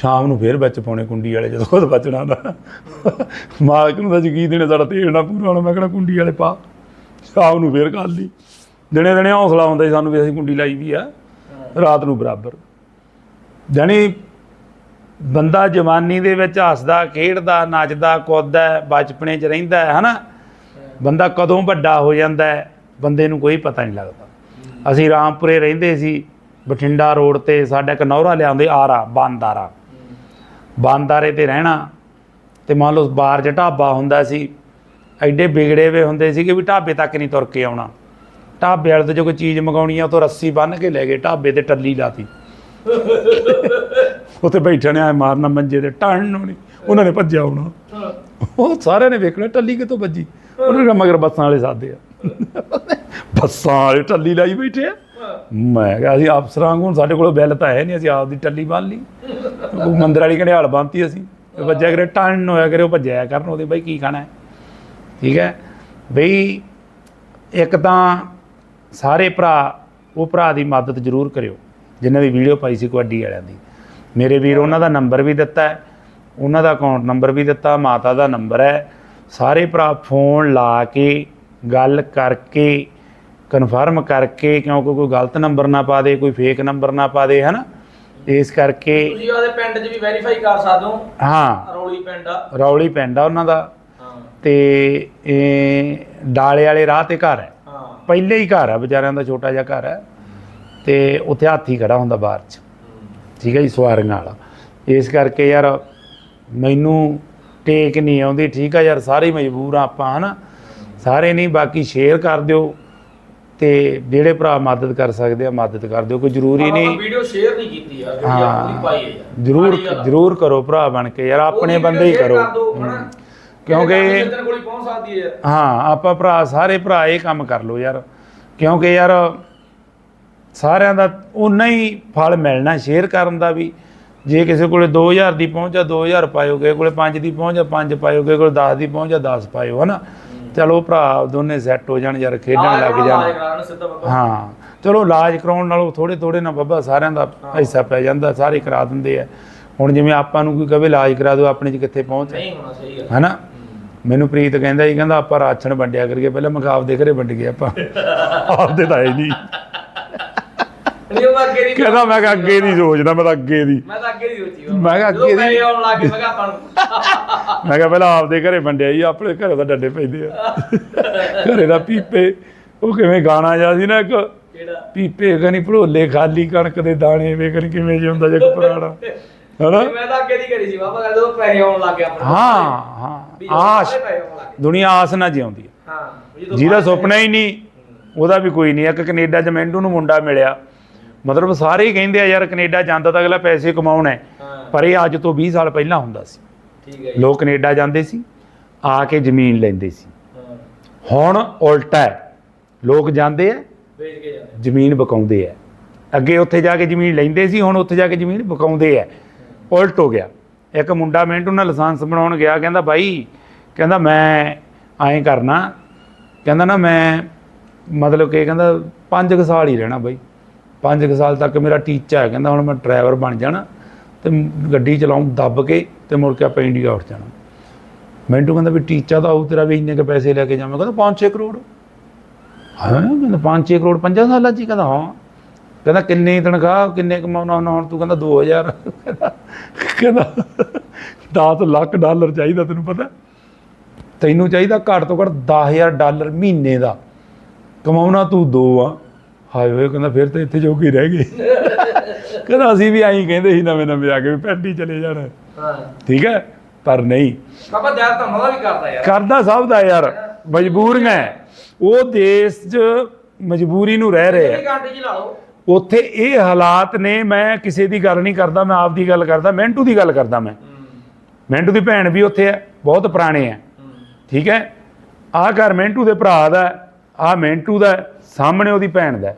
ਸ਼ਾਮ ਨੂੰ ਫੇਰ ਵਿੱਚ ਪਾਉਣੇ ਕੁੰਡੀ ਵਾਲੇ ਜਦੋਂ ਖੁਦ ਬਚਣਾ ਦਾ ਮਾਲਕ ਨੂੰ ਤਾਂ ਯਕੀਨ ਦੇਣੇ ਸਾਡਾ ਤੇਲ ਨਾ ਪੂਰਾ ਹੋਣਾ। ਮੈਂ ਕਹਿੰਦਾ ਕੁੰਡੀ ਵਾਲੇ ਪਾ। ਸ਼ਾਮ ਨੂੰ ਫੇਰ ਕਰ ਲਈ। ਦਿਨੇ ਦਿਨੇ ਹੌਸਲਾ ਹੁੰਦਾ ਸੀ ਸਾਨੂੰ ਵੀ ਅਸੀਂ ਕੁੰਡੀ ਲਾਈ ਵੀ ਆ। ਰਾਤ ਨੂੰ ਬਰਾਬਰ। ਜਾਣੀ ਬੰਦਾ ਜਵਾਨੀ ਦੇ ਵਿੱਚ ਹੱਸਦਾ ਖੇਡਦਾ ਨੱਚਦਾ ਕੁੱਦਦਾ ਹੈ, ਬਚਪਨੇ 'ਚ ਰਹਿੰਦਾ ਹੈ ਹਨਾ? ਬੰਦਾ ਕਦੋਂ ਵੱਡਾ ਹੋ ਜਾਂਦਾ ਹੈ ਬੰਦੇ ਨੂੰ ਕੋਈ ਪਤਾ ਨਹੀਂ ਲੱਗਦਾ। ਅਸੀਂ ਰਾਮਪੁਰੇ ਰਹਿੰਦੇ ਸੀ ਬਠਿੰਡਾ ਰੋਡ ਤੇ ਸਾਡਾ ਇੱਕ ਨੌਰਾ ਲਿਆਉਂਦੇ ਆਰਾ ਬੰਦਾਰਾ। ਬੰਦਾਰੇ ਤੇ ਰਹਿਣਾ ਤੇ ਮੰਨ ਲਓ ਬਾਹਰ 'ਚ ਢਾਬਾ ਹੁੰਦਾ ਸੀ, ਐਡੇ ਵਿਗੜੇ ਵੇ ਹੁੰਦੇ ਸੀ ਕਿ ਵੀ ਢਾਬੇ ਤੱਕ ਨਹੀਂ ਤੁਰ ਕੇ ਆਉਣਾ। ਢਾਬੇ ਵਾਲੇ ਤੋਂ ਜੋ ਕੋਈ ਚੀਜ਼ ਮੰਗਾਉਣੀ ਆ, ਉਹ ਤੋਂ ਰੱਸੀ ਬੰਨ੍ਹ ਕੇ ਲੈ ਗਏ, ਢਾਬੇ ਤੇ ਟੱਲੀ ਲਾਤੀ ਉੱਥੇ ਬੈਠਣ ਆਏ ਮਾਰਨਾ ਮੰਜੇ ਤੇ ਟਣ ਨੂੰ ਨਹੀਂ, ਉਹਨਾਂ ਨੇ ਭੱਜਿਆ ਆਉਣਾ ਉਹ ਸਾਰਿਆਂ ਨੇ ਵੇਖਣਾ ਟੱਲੀ ਕਿਤੋਂ ਵੱਜੀ ਉਹਨਾਂ ਨੇ ਮਗਰ ਬੱਸਾਂ ਵਾਲੇ ਸਾਦੇ ਆ। ਬੱਸਾਂ ਵਾਲੇ ਟੱਲੀ ਲਾਈ ਬੈਠੇ ਆ। ਮੈਂ ਕਿਹਾ ਅਸੀਂ ਅਫਸਰਾਂ ਵਾਂਗੂ ਸਾਡੇ ਕੋਲ ਬਿੱਲ ਤਾਂ ਹੈ ਨਹੀਂ, ਅਸੀਂ ਆਪ ਦੀ ਟੱਲੀ ਬੰਨ ਲਈ। ਉਹ ਮੰਦਰ ਵਾਲੀ ਘੜਿਆਲ ਬੰਨਤੀ ਅਸੀਂ। ਤੇ ਵੱਜਿਆ ਕਰੇ ਟਣ ਹੋਇਆ ਕਰੇ, ਉਹ ਭੱਜਿਆ ਕਰਨ ਉਹਦੇ, ਬਈ ਕੀ ਖਾਣਾ ਠੀਕ ਹੈ? ਬਈ ਇੱਕ ਤਾਂ ਸਾਰੇ ਭਰਾ, ਉਹ ਭਰਾ ਦੀ ਮਦਦ ਜ਼ਰੂਰ ਕਰਿਓ, ਜਿਨ੍ਹਾਂ ਦੀ ਵੀਡੀਓ ਪਾਈ ਸੀ ਕਬੱਡੀ ਵਾਲਿਆਂ ਦੀ। ਮੇਰੇ ਵੀਰ, ਉਹਨਾਂ ਦਾ ਨੰਬਰ ਵੀ ਦਿੱਤਾ ਹੈ। ਉਹਨਾਂ ਦਾ ਅਕਾਊਂਟ ਨੰਬਰ ਵੀ ਦਿੱਤਾ, ਮਾਤਾ ਦਾ ਨੰਬਰ ਹੈ। ਸਾਰੇ ਭਰਾ ਫੋਨ ਲਾ ਕੇ, ਗੱਲ ਕਰਕੇ ਕਨਫਰਮ ਕਰਕੇ ਕਿਉਂਕਿ ਕੋਈ ਗਲਤ ਨੰਬਰ ਨਾ ਪਾ ਦੇ ਕੋਈ ਫੇਕ ਨੰਬਰ ਨਾ ਪਾ ਦੇ ਹਨਾ? ਇਸ ਕਰਕੇ ਤੁਸੀਂ ਉਹਦੇ ਪਿੰਡ 'ਚ ਵੀ ਵੈਰੀਫਾਈ ਕਰ ਸਕਦੇ ਹੋ। ਹਾਂ। ਰੌਲੀ ਪਿੰਡ ਆ। ਰੌਲੀ ਪਿੰਡ ਆ ਉਹਨਾਂ ਦਾ। ਹਾਂ। ਤੇ ਇਹ ਡਾਲੇ ਵਾਲੇ ਰਾਹ ਤੇ ਘਰ ਹੈ। ਪਹਿਲੇ ਹੀ ਘਰ ਆ ਵਿਚਾਰਿਆਂ ਦਾ ਛੋਟਾ ਜਿਹਾ ਘਰ ਹੈ। ਤੇ ਉੱਥੇ ਹਾਥੀ ਖੜਾ ਹੁੰਦਾ ਬਾਹਰ 'ਚ। ਠੀਕ ਹੈ ਜੀ ਸਵਾਰੀਆਂ ਵਾਲਾ ਇਸ ਕਰਕੇ ਯਾਰ ਮੈਨੂੰ ਟੇਕ ਨਹੀਂ ਆਉਂਦੀ। ਠੀਕ ਆ ਯਾਰ ਸਾਰੇ ਮਜਬੂਰ ਆ ਆਪਾਂ ਹਨਾ? ਸਾਰੇ ਨਹੀਂ ਬਾਕੀ ਸ਼ੇਅਰ ਕਰ ਦਿਓ। ਤੇ ਜਿਹੜੇ ਭਰਾ ਮਦਦ ਕਰ ਸਕਦੇ ਆ ਮਦਦ ਕਰ ਦਿਓ ਕੋਈ ਜ਼ਰੂਰੀ ਨਹੀਂ। ਵੀਡੀਓ ਸ਼ੇਅਰ ਨਹੀਂ ਕੀਤੀ ਯਾਰ ਜਿਹੜੀ। ਆਪਣੀ ਪਾਈ ਹੈ। ਯਾਰ ਜ਼ਰੂਰ। ਜ਼ਰੂਰ ਕਰੋ ਭਰਾ ਬਣ ਕੇ ਯਾਰ ਆਪਣੇ ਬੰਦੇ ਹੀ ਕਰੋ। ਕਿਉਂਕਿ ਹੀ ਪਹੁੰਚ ਸਕਦੀ ਹੈ ਹਾਂ ਆਪਾਂ ਭਰਾ ਸਾਰੇ ਭਰਾ ਇਹ ਕੰਮ ਕਰ ਲਓ ਯਾਰ। ਕਿਉਂਕਿ ਯਾਰ ਸਾਰਿਆਂ ਦਾ ਉਨਾ ਹੀ ਫਲ ਮਿਲਣਾ ਸ਼ੇਅਰ ਕਰਨ ਦਾ ਵੀ। ਜੇ ਕਿਸੇ ਕੋਲੇ 2000 ਦੀ ਪਹੁੰਚ ਆ 2000 ਪਾਇਓ ਕਿਸੇ ਕੋਲੇ 5 ਦੀ ਪਹੁੰਚ ਆ 5 ਪਾਇਓ ਕਿਸੇ ਕੋਲੇ 10 ਦੀ ਪਹੁੰਚ ਆ 10 ਪਾਇਓ ਹਨਾ? ਚਲੋ ਭਰਾ ਦੋਨੇ ਸੈੱਟ ਹੋ ਜਾਣ ਯਾਰ ਖੇਡਣ ਲੱਗ ਜਾਣ। ਹਾਂ ਚਲੋ ਇਲਾਜ ਕਰਾਉਣ ਨਾਲੋਂ ਥੋੜੇ ਥੋੜੇ ਨਾ ਬੱਬਾ ਸਾਰਿਆਂ ਦਾ ਹਿੱਸਾ ਪੈ ਜਾਂਦਾ ਸਾਰੇ ਕਰਾ ਦਿੰਦੇ ਆ। ਹੁਣ ਜਿਵੇਂ ਆਪਾਂ ਨੂੰ ਕੋਈ ਕਹੇ ਇਲਾਜ ਕਰਾ ਦਿਓ ਆਪਣੇ 'ਚ ਕਿੱਥੇ ਪਹੁੰਚ ਹੈ। ਨਹੀਂ ਹੋਣਾ ਸਹੀ ਗੱਲ। ਹਨਾ? ਮੈਨੂੰ ਪ੍ਰੀਤ ਕਹਿੰਦਾ ਜੀ ਕਹਿੰਦਾ ਆਪਾਂ ਰਾਸ਼ਨ ਵੰਡਿਆ ਕਰੀਏ ਪਹਿਲਾਂ ਮੈਂ ਕਿਹਾ ਆਪਦੇ ਘਰੇ ਵੰਡ ਗਏ ਆਪਾਂ। ਆਪਦੇ ਤਾਂ ਹੈ ਨਹੀਂ। ਨਹੀਂ ਉਹ ਅੱਗੇ ਦੀ ਕਹਿੰਦਾ ਮੈਂ ਕਿਹਾ ਅੱਗੇ ਦੀ ਸੋਚਦਾ ਮੈਂ ਤਾਂ ਅੱਗੇ ਦੀ। ਮੈਂ ਤਾਂ ਅੱਗੇ ਦੀ ਸੋਚੀ ਮੈਂ ਕਿਹਾ ਅੱਗੇ ਦੀ- ਦੀ ਆਉਣ ਲੱਗੇ ਮੈਂ ਕਿਹਾ ਆਪਾਂ ਨੂੰ। ਮੈਂ ਕਿਹਾ ਪਹਿਲਾਂ ਆਪਦੇ ਘਰੇ ਵੰਡਿਆ ਜੀ ਆਪਣੇ ਘਰੇ ਤਾਂ ਡੱਡੇ ਪੈਂਦੇ ਆ। ਘਰੇ ਦਾ ਪੀਪੇ। ਉਹ ਕਿਵੇਂ ਗਾਣਾ ਜਾ ਸੀ ਨਾ ਇੱਕ। ਕਿਹੜਾ? ਪੀਪੇ ਕਨੀ ਭੜੋਲੇ ਖਾਲੀ ਕਣਕ ਦੇ ਦਾਣੇ ਵੇਖਣ ਕਿਵੇਂ ਜਿਹਾ ਹੁੰਦਾ ਜੇ ਪੁਰਾਣਾ। ਹਨਾ? ਮੈਂ ਤਾਂ ਅੱਗੇ ਦੀ ਕਰੀ ਸੀ ਬਾਬਾ ਕਹਿੰਦਾ ਉਹ ਪੈਸੇ ਆਉਣ ਲੱਗੇ ਆਪਣੇ ਹਾਂ ਹਾਂ। ਵੀ ਜਦੋਂ ਆਸ। ਸਾਰੇ ਪੈਸੇ ਆਉਣ ਲੱਗੇ ਦੁਨੀਆ ਆਸ ਨਾ ਜਿਉਂਦੀ ਹੈ। ਹਾਂ ਵੀ ਜਦੋਂ ਜਿਹਦਾ ਸੁਪਨਾ ਹੀ ਨਹੀਂ ਉਹਦਾ ਵੀ ਕੋਈ ਨਹੀਂ। ਇੱਕ ਕੈਨੇਡਾ ਚ ਮੈਂਡੂ ਨੂੰ ਮੁੰਡਾ ਮਿਲਿਆ। ਮਤਲਬ ਸਾਰੇ ਹੀ ਕਹਿੰਦੇ ਆ ਯਾਰ ਕੈਨੇਡਾ ਜਾਂਦਾ ਤਾਂ ਅਗਲਾ ਪੈਸੇ ਕਮਾਉਣਾ ਹੈ। ਪਰ ਇਹ ਅੱਜ ਤੋਂ 20 ਸਾਲ ਪਹਿਲਾਂ ਹੁੰਦਾ ਸੀ। ਠੀਕ ਹੈ ਜੀ। ਲੋਕ ਕੈਨੇਡਾ ਜਾਂਦੇ ਸੀ ਆ ਕੇ ਜ਼ਮੀਨ ਲੈਂਦੇ ਸੀ। ਹੁਣ ਉਲਟਾ ਹੈ। ਲੋਕ ਜਾਂਦੇ ਆ ਵੇਚ ਕੇ ਜਾਂਦੇ ਜ਼ਮੀਨ ਬਕਾਉਂਦੇ ਆ। ਅੱਗੇ ਉੱਥੇ ਜਾ ਕੇ ਜ਼ਮੀਨ ਲੈਂਦੇ ਸੀ ਹੁਣ ਉੱਥੇ ਜਾ ਕੇ ਜ਼ਮੀਨ ਬਕਾਉਂਦੇ ਆ। ਉਲਟ ਹੋ ਗਿਆ। ਇੱਕ ਮੁੰਡਾ ਮਿੰਟੂ ਨਾਲ ਲਾਇਸੈਂਸ ਬਣਾਉਣ ਗਿਆ ਕਹਿੰਦਾ ਬਾਈ ਕਹਿੰਦਾ ਮੈਂ ਐਂ ਕਰਨਾ। ਕਹਿੰਦਾ ਨਾ ਮੈਂ ਮਤਲਬ ਕਿ ਕਹਿੰਦਾ 5 ਸਾਲ ਹੀ ਰਹਿਣਾ ਬਾਈ 5 ਸਾਲ ਤੱਕ ਮੇਰਾ ਟੀਚਾ ਹੈ ਕਹਿੰਦਾ ਹੁਣ ਮੈਂ ਡਰਾਈਵਰ ਬਣ ਜਾਣਾ ਤੇ ਗੱਡੀ ਚਲਾਉਂ, ਦੱਬ ਕੇ ਤੇ ਮੁੜ ਕੇ ਆਪਾਂ ਇੰਡੀਆ ਉੱਠ ਜਾਣਾ। ਮਿੰਟੂ ਕਹਿੰਦਾ ਵੀ ਟੀਚਾ ਤਾਂ ਉਹ ਤੇਰਾ ਵੀ ਇੰਨੇ ਕੇ ਪੈਸੇ ਲੈ ਕੇ ਜਾਵਾਂ। ਕਹਿੰਦਾ 5-6 ਕਰੋੜ। ਹਾਂ, ਕਹਿੰਦਾ 5-6 ਕਰੋੜ 5 ਸਾਲਾਂ 'ਚ ਹੀ ਕਹਿੰਦਾ, ਹਾਂ। ਕਹਿੰਦਾ ਕਿੰਨੀ ਤਨਖਾਹ, ਕਿੰਨੇ ਕਮਾਉਣਾ ਹੁੰਦਾ ਹੁਣ, ਤੂੰ ਕਹਿੰਦਾ 2000 ਕਹਿੰਦਾ 10 ਲੱਖ ਡਾਲਰ ਚਾਹੀਦਾ ਤੈਨੂੰ ਪਤਾ। ਤੈਨੂੰ ਚਾਹੀਦਾ ਘੱਟ ਤੋਂ ਘੱਟ 10000 ਡਾਲਰ ਮਹੀਨੇ ਦਾ। ਕਮਾਉਣਾ ਤੂੰ ਦੋ ਆ। ਹਾਏ ਹੋਏ ਕਹਿੰਦਾ ਫਿਰ ਤਾਂ ਇੱਥੇ ਜੋਗੇ ਰਹਿ ਗਏ ਕਹਿੰਦਾ ਅਸੀਂ ਵੀ ਐਂ ਕਹਿੰਦੇ ਸੀ ਨਵੇਂ ਨਵੇਂ ਆ ਕੇ ਵੀ ਪੈਂਡੀ ਚਲੇ ਜਾਣਾ। ਹਾਂ। ਠੀਕ ਹੈ? ਪਰ ਨਹੀਂ। ਬਾਬਾ ਦਿਲ ਤਾਂ ਉਹਨਾਂ ਦਾ ਵੀ ਕਰਦਾ ਯਾਰ। ਕਰਦਾ ਸਭ ਦਾ ਯਾਰ। ਮਜਬੂਰੀਆਂ ਹੈ। ਉਹ ਦੇਸ਼ 'ਚ ਮਜਬੂਰੀ ਨੂੰ ਰਹਿ ਰਹੇ। ਆ ਕਿਹੜੀ ਕੰਟਰੀ 'ਚ ਲਾ ਲਓ? ਉੱਥੇ ਇਹ ਹਾਲਾਤ ਨੇ ਮੈਂ ਕਿਸੇ ਦੀ ਗੱਲ ਨਹੀਂ ਕਰਦਾ ਮੈਂ ਆਪ ਦੀ ਗੱਲ ਕਰਦਾ ਮਿੰਟੂ ਦੀ ਗੱਲ ਕਰਦਾ ਮੈਂ। ਮਿੰਟੂ ਦੀ ਭੈਣ ਵੀ ਉੱਥੇ ਹੈ ਬਹੁਤ ਪੁਰਾਣੇ ਹੈ। ਠੀਕ ਹੈ? ਆਹ ਘਰ ਮਿੰਟੂ ਦੇ ਭਰਾ ਦਾ ਆ ਮਿੰਟੂ ਦਾ ਹੈ, ਸਾਹਮਣੇ ਉਹਦੀ ਭੈਣ ਦਾ ਹੈ।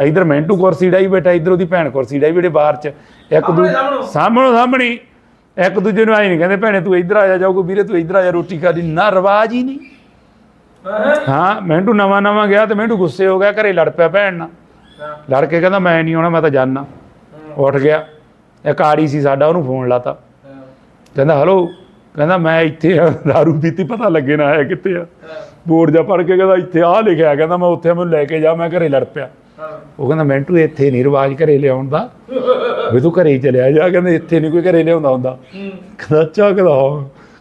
ਇਧਰ ਮਿੰਟੂ ਕੁਰਸੀ ਡਾਈ ਬੈਠਾ ਇਧਰ ਉਹਦੀ ਭੈਣ ਕੁਰਸੀ ਡਾਈ ਬੈਠੇ ਬਾਹਰ ਚ। ਇੱਕ ਦੂ ਸਾਹਮਣੇ ਸਾਹਮਣੇ। ਇੱਕ ਦੂਜੇ ਨੂੰ ਆਈ ਨਹੀਂ ਕਹਿੰਦੇ ਭੈਣੇ ਤੂੰ ਇੱਧਰ ਆ ਜਾ ਜਾਓ ਵੀਰੇ ਤੂੰ ਇੱਧਰ ਆ ਜਾ ਰੋਟੀ ਖਾਦੀ ਨਾ ਰਿਵਾਜ ਹੀ ਨਹੀਂ। ਹਾਂ। ਮਿੰਟੂ ਨਵਾਂ ਨਵਾਂ ਗਿਆ ਤੇ ਮਿੰਟੂ ਗੁੱਸੇ ਹੋ ਗਿਆ ਘਰੇ ਲੜ ਪਿਆ ਭੈਣ ਨਾਲ। ਲੜ ਕੇ ਕਹਿੰਦਾ ਮੈਂ ਨਹੀਂ ਆਉਣਾ ਮੈਂ ਤਾਂ ਜਾਣਾ ਉੱਠ ਗਿਆ। ਇੱਕ ਆੜੀ ਸੀ ਸਾਡਾ ਉਹਨੂੰ ਫੋਨ ਲਾਤਾ। ਹਾਂ। ਕਹਿੰਦਾ ਹਲੋ? ਕਹਿੰਦਾ ਮੈਂ ਇੱਥੇ ਆ ਦਾਰੂ ਪੀਤੀ ਪਤਾ ਲੱਗੇ ਨਾ ਆਇਆ ਕਿੱਥੇ ਆ। ਹਾਂ। ਬੋਰਡ ਜਾ ਪੜ ਕੇ ਕਹਿੰਦਾ ਇੱਥੇ ਆ ਲਿਖਿਆ ਕਹਿੰਦਾ ਮੈਂ ਉੱਥੇ ਮੈਨੂੰ ਲੈ ਕੇ ਜਾ ਮੈਂ ਘਰੇ ਲੜ ਪਿਆ। ਹਾਂ ਉਹ ਕਹਿੰਦਾ, ਮੈਂਟੂ, ਇੱਥੇ ਨਹੀਂ ਰਿਵਾਜ ਘਰੇ ਲਿਆਉਣ ਦਾ ਵੀ ਤੂੰ ਘਰੇ ਚਲਿਆ ਜਾ। ਕਹਿੰਦੇ, ਇੱਥੇ ਨਹੀਂ ਕੋਈ ਘਰੇ ਲਿਆਉਂਦਾ ਹੁੰਦਾ। ਕਹਿੰਦਾ ਚੱਕਦਾ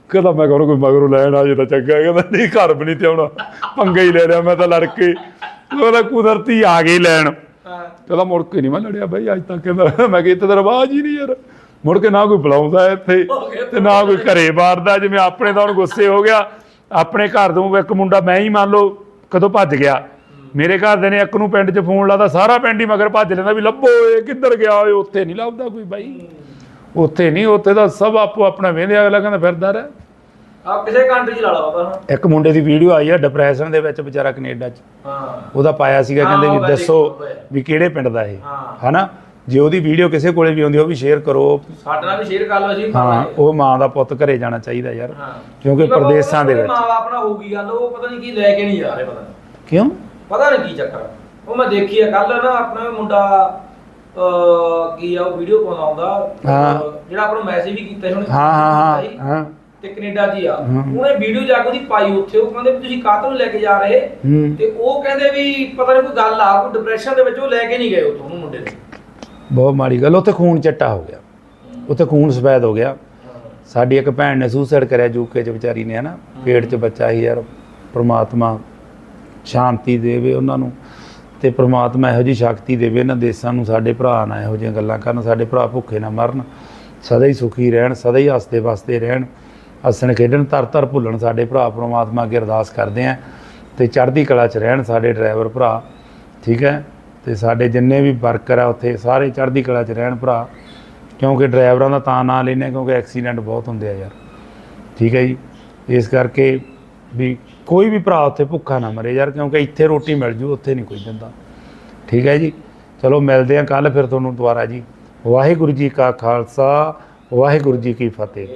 ਕਹਿੰਦਾ ਮੈਂ ਕਹਿੰਦਾ ਕੋਈ ਮਗਰੋਂ ਲੈਣ ਆ ਜੇ ਤਾਂ ਚੰਗਾ ਕਹਿੰਦਾ, ਨਹੀਂ, ਘਰ ਵੀ ਨਹੀਂ ਤੇ ਆਉਣਾ। ਪੰਗਾ ਹੀ ਲੈ ਲਿਆ ਮੈਂ ਤਾਂ ਲੜ ਕੇ ਉਹਦਾ ਕੁਦਰਤੀ ਆ ਗਈ ਲੈਣ। ਹਾਂ ਕਹਿੰਦਾ, ਮੁੜ ਕੇ ਨਹੀਂ ਮੈਂ ਲੜਿਆ ਬਈ, ਅੱਜ ਤੱਕ ਕਹਿੰਦਾ, ਮੈਂ ਕਿ ਇੱਥੇ ਤਾਂ ਰਿਵਾਜ ਹੀ ਨਹੀਂ ਯਾਰ। ਮੁੜ ਕੇ ਨਾ ਕੋਈ ਬੁਲਾਉਂਦਾ ਇੱਥੇ ਤੇ ਨਾ ਕੋਈ ਘਰੇ ਬਾਰਦਾ ਜਿਵੇਂ ਆਪਣੇ ਤਾਂ ਹੁਣ ਗੁੱਸੇ ਹੋ ਗਿਆ। ਆਪਣੇ ਘਰ ਤੋਂ ਇੱਕ ਮੁੰਡਾ, ਮੈਂ ਹੀ ਮੰਨ ਲਓ, ਕਦੋਂ ਭੱਜ ਗਿਆ। ਮੇਰੇ ਘਰ ਦੇ ਨੇ ਇੱਕ ਨੂੰ ਪਿੰਡ 'ਚ ਫੋਨ ਲਾਦਾ ਸਾਰਾ ਪਿੰਡ ਹੀ ਮਗਰ ਭੱਜ ਲੈਂਦਾ ਵੀ ਲੱਭੋ ਇਹ ਕਿੱਧਰ ਗਿਆ ਓਏ ਉੱਥੇ ਨਹੀਂ ਲੱਭਦਾ ਕੋਈ ਬਾਈ। ਉੱਥੇ ਨਹੀਂ ਉੱਥੇ ਤਾਂ ਸਭ ਆਪੋ ਆਪਣਾ ਵੇਂਦੇ ਅਗਲਾ ਕਹਿੰਦਾ ਫਿਰਦਾ ਰਹਿ। ਆ ਕਿਸੇ ਕੰਟਰੀ ਚ ਲਾ ਲਾ ਬਾਬਾ ਹੁਣ। ਇੱਕ ਮੁੰਡੇ ਦੀ ਵੀਡੀਓ ਆਈ ਆ ਡਿਪਰੈਸ਼ਨ ਦੇ ਵਿੱਚ ਵਿਚਾਰਾ ਕੈਨੇਡਾ 'ਚ। ਹਾਂ। ਉਹਦਾ ਪਾਇਆ ਸੀਗਾ ਕਹਿੰਦੇ ਵੀ ਦੱਸੋ। ਵੀ ਕਿਹੜੇ ਪਿੰਡ ਦਾ ਇਹ। ਹਾਂ। ਹਨਾ? ਜੇ ਉਹਦੀ ਵੀਡੀਓ ਕਿਸੇ ਕੋਲੇ ਵੀ ਆਉਂਦੀ ਉਹ ਵੀ ਸ਼ੇਅਰ ਕਰੋ। ਸਾਡੇ ਨਾਲ ਵੀ ਸ਼ੇਅਰ ਕਰ ਲਓ ਅਸੀਂ ਹਾਂ ਉਹ ਮਾਂ ਦਾ ਪੁੱਤ ਘਰੇ ਜਾਣਾ ਚਾਹੀਦਾ ਯਾਰ। ਕਿਉਂਕਿ ਪ੍ਰਦੇਸਾਂ ਦੇ ਵਿੱਚ। ਮਾਂ ਨਾਲ ਹੋਊਗੀ ਗੱਲ ਉਹ ਪਤਾ ਨਹੀਂ ਕੀ ਲੈ ਕੇ ਨਹੀਂ ਜਾ ਰਹੇ ਪਤਾ ਕਿਉਂ? ਪਤਾ ਨਹੀਂ ਕੀ ਚੱਕਰ। ਉਹ ਮੈਂ ਦੇਖੀ ਆ ਕੱਲ ਨਾ ਆਪਣਾ ਮੁੰਡਾ ਅਹ, ਕੀ ਆ ਉਹ ਵੀਡੀਓ ਪਾਉਂਦਾ ਆਉਂਦਾ ਹਾਂ। ਅਹ, ਜਿਹੜਾ ਮੈਸੇਜ ਵੀ ਕੀਤਾ ਸੀ ਉਹਨੇ। ਹਾਂ ਹਾਂ ਹਾਂ ਹਾਂ ਤੇ ਕੈਨੇਡਾ ਹੀ ਆ। ਉਹਨੇ ਵੀਡੀਓ ਜਾ ਕੇ ਉਹਦੀ ਪਾਈ ਉੱਥੇ ਉਹ ਕਹਿੰਦੇ ਵੀ ਤੁਸੀਂ ਕਾਹਤੋਂ ਨੀ ਲੈ ਕੇ ਜਾ ਰਹੇ? ਹੂੰ। ਤੇ ਉਹ ਕਹਿੰਦੇ ਵੀ ਪਤਾ ਨਹੀਂ ਕੋਈ ਗੱਲ ਆ ਕੋਈ ਡਿਪਰੈਸ਼ਨ ਦੇ ਵਿੱਚ ਉਹ ਲੈ ਕੇ ਨਹੀਂ ਗਏ ਉੱਥੋਂ ਉਹਨੂੰ ਮੁੰਡੇ ਨੂੰ। ਬਹੁਤ ਮਾੜੀ ਗੱਲ ਉੱਥੇ ਖੂਨ ਚੱਟਾ ਹੋ ਗਿਆ। ਉੱਥੇ ਖੂਨ ਸਫੈਦ ਹੋ ਗਿਆ। ਸਾਡੀ ਇੱਕ ਭੈਣ ਨੇ ਸੁਸਾਈਡ ਕਰਿਆ ਯੂਕੇ ਚ ਵਿਚਾਰੀ ਨੇ ਹਨਾ। ਪੇਟ 'ਚ ਬੱਚਾ ਸੀ ਯਾਰ ਪ੍ਰਮਾਤਮਾ ਸ਼ਾਂਤੀ ਦੇਵੇ ਉਹਨਾਂ ਨੂੰ ਤੇ ਪ੍ਰਮਾਤਮਾ ਇਹੋ ਜੀ ਸ਼ਕਤੀ ਦੇਵੇ, ਇਹਨਾਂ ਦੇਸ਼ਾਂ ਨੂੰ ਸਾਡੇ ਭਰਾ ਨਾ ਇਹੋ ਜਿਹੀਆਂ ਗੱਲਾਂ ਕਰਨ, ਸਾਡੇ ਭਰਾ ਭੁੱਖੇ ਨਾ ਮਰਨ, ਸਦਾ ਹੀ ਸੁਖੀ ਰਹਿਣ, ਸਦਾ ਹੀ ਹੱਸਦੇ ਵਸਦੇ ਰਹਿਣ, ਹੱਸਣ ਖੇਡਣ ਤਰ ਤਰ ਭੁੱਲਣ ਸਾਡੇ ਭਰਾ, ਪ੍ਰਮਾਤਮਾ ਅੱਗੇ ਅਰਦਾਸ ਕਰਦੇ ਆਂ ਤੇ ਚੜ੍ਹਦੀ ਕਲਾ 'ਚ ਰਹਿਣ ਸਾਡੇ ਡਰਾਈਵਰ ਭਰਾ, ਠੀਕ ਹੈ? ਤੇ ਸਾਡੇ ਜਿੰਨੇ ਵੀ ਵਰਕਰ ਆ ਉੱਥੇ ਸਾਰੇ ਚੜ੍ਹਦੀ ਕਲਾ 'ਚ ਰਹਿਣ ਭਰਾ, ਕਿਉਂਕਿ ਡਰਾਈਵਰਾਂ ਦਾ ਤਾਂ ਨਾਂ ਲੈਨੇ ਕਿਉਂਕਿ ਐਕਸੀਡੈਂਟ ਬਹੁਤ ਹੁੰਦੇ ਆ ਯਾਰ, ਠੀਕ ਹੈ ਜੀ? ਇਸ ਕਰਕੇ ਵੀ ਕੋਈ ਵੀ ਭਰਾ ਉੱਥੇ ਭੁੱਖਾ ਨਾ ਮਰੇ ਯਾਰ, ਕਿਉਂਕਿ ਇੱਥੇ ਰੋਟੀ ਮਿਲ ਜੂ, ਉੱਥੇ ਨਹੀਂ ਕੋਈ ਦਿੰਦਾ। ਠੀਕ ਹੈ ਜੀ? ਚਲੋ, ਮਿਲਦੇ ਆ ਕੱਲ ਫਿਰ ਤੁਹਾਨੂੰ ਦੁਬਾਰਾ ਜੀ। ਵਾਹਿਗੁਰੂ ਜੀ ਕਾ ਖਾਲਸਾ, ਵਾਹਿਗੁਰੂ ਜੀ ਕੀ ਫਤਿਹ।